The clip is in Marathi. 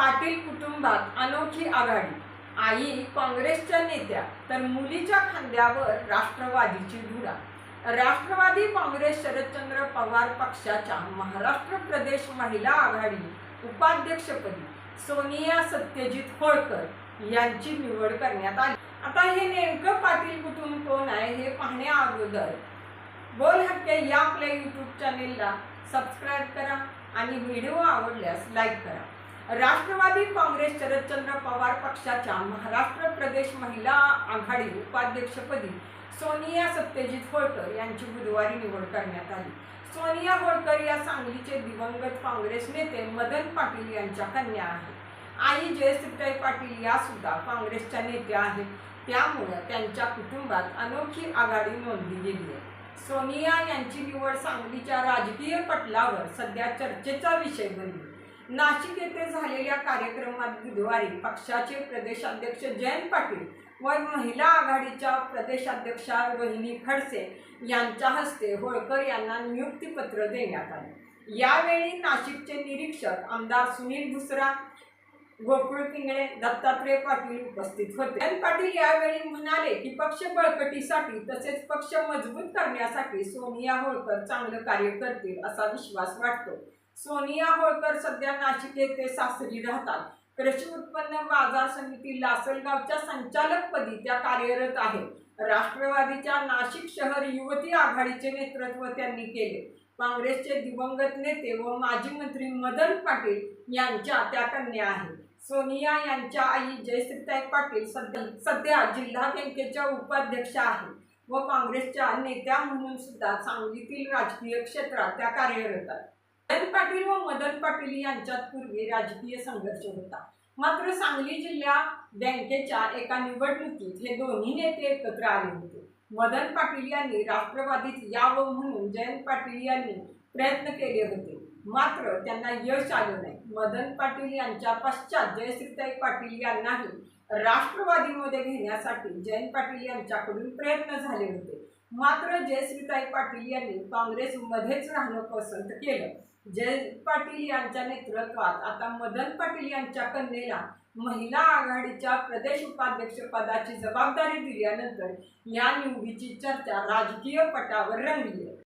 पाटील कुटुंबात अनोखी आघाडी. आई काँग्रेसच्या नेत्या तर मुलीच्या खांद्यावर राष्ट्रवादीची धुरा. राष्ट्रवादी काँग्रेस शरदचंद्र पवार पक्षाच्या महाराष्ट्र प्रदेश महिला आघाडी उपाध्यक्षपदी सोनिया सत्यजित होळकर यांची निवड करण्यात आली. आता हे नेमकं पाटील कुटुंब कोण आहे हे पाहण्या अगोदर. बोल हक्के या आपल्या यूट्यूब चॅनेलला सबस्क्राईब करा आणि व्हिडिओ आवडल्यास लाईक करा. राष्ट्रवादी काँग्रेस शरदचंद्र पवार पक्षाच्या महाराष्ट्र प्रदेश महिला आघाडी उपाध्यक्षपदी सोनिया सत्यजित होळकर यांची बुधवारी निवड करण्यात आली. सोनिया होळकर या सांगलीचे दिवंगत काँग्रेस नेते मदन पाटील यांच्या कन्या आहेत. आई जयश्रीताई पाटील या सुद्धा काँग्रेसच्या नेत्या आहेत. त्यामुळं त्यांच्या कुटुंबात अनोखी आघाडी नोंदली गेली आहे. सोनिया यांची निवड सांगलीच्या राजकीय पटलावर सध्या चर्चेचा विषय बनली. नाशिक येथे झालेल्या कार्यक्रमात बुधवारी पक्षाचे प्रदेशाध्यक्ष जयंत पाटील व महिला आघाडीच्या प्रदेशाध्यक्षा रोहिणी खडसे यांच्या हस्ते होळकर यांना नियुक्तीपत्र देण्यात आले. यावेळी नाशिकचे निरीक्षक आमदार सुनील भुसरा गोकुळ पिंगळे दत्तात्रय पाटील उपस्थित होते. जयंत पाटील यावेळी म्हणाले की पक्ष बळकटीसाठी तसेच पक्ष मजबूत करण्यासाठी सोनिया होळकर चांगलं कार्य करतील असा विश्वास वाटतो. सोनिया होळकर सध्या नाशिक येथे सासरी राहतात. कृषी उत्पन्न बाजार समिती लासलगावच्या संचालकपदी त्या कार्यरत आहेत. राष्ट्रवादीच्या नाशिक शहर युवती आघाडीचे नेतृत्व त्यांनी केले. काँग्रेसचे दिवंगत नेते व माजी मंत्री मदन पाटील यांच्या त्या कन्या आहेत. सोनिया यांच्या आई जयश्रीताई पाटील सध्या सध्या जिल्हा बँकेच्या उपाध्यक्ष आहेत व काँग्रेसच्या नेत्या म्हणून सुद्धा सांगलीतील राजकीय क्षेत्रात त्या कार्यरत आहेत. जयंत पाटील व मदन पाटील यांच्यात पूर्वी राजकीय संघर्ष होता. मात्र सांगली जिल्हा बँकेच्या एका निवडणुकीत हे दोन्ही नेते एकत्र आले होते. मदन पाटील यांनी राष्ट्रवादीत यावं म्हणून जयंत पाटील यांनी प्रयत्न केले होते. मात्र त्यांना यश आलं नाही. मदन पाटील यांच्या पश्चात जयश्रीताई पाटील यांनाही राष्ट्रवादीमध्ये घेण्यासाठी जयंत पाटील यांच्याकडून प्रयत्न झाले होते. मात्र जयश्रीताई पाटील यांनी काँग्रेसमध्येच राहणं पसंत केलं. जय पाटील यांच्या नेतृत्वात आता मदन पाटील यांच्या कन्येला महिला आघाडीच्या प्रदेश उपाध्यक्षपदाची जबाबदारी दिल्यानंतर या निवडीची चर्चा राजकीय पटावर रंगली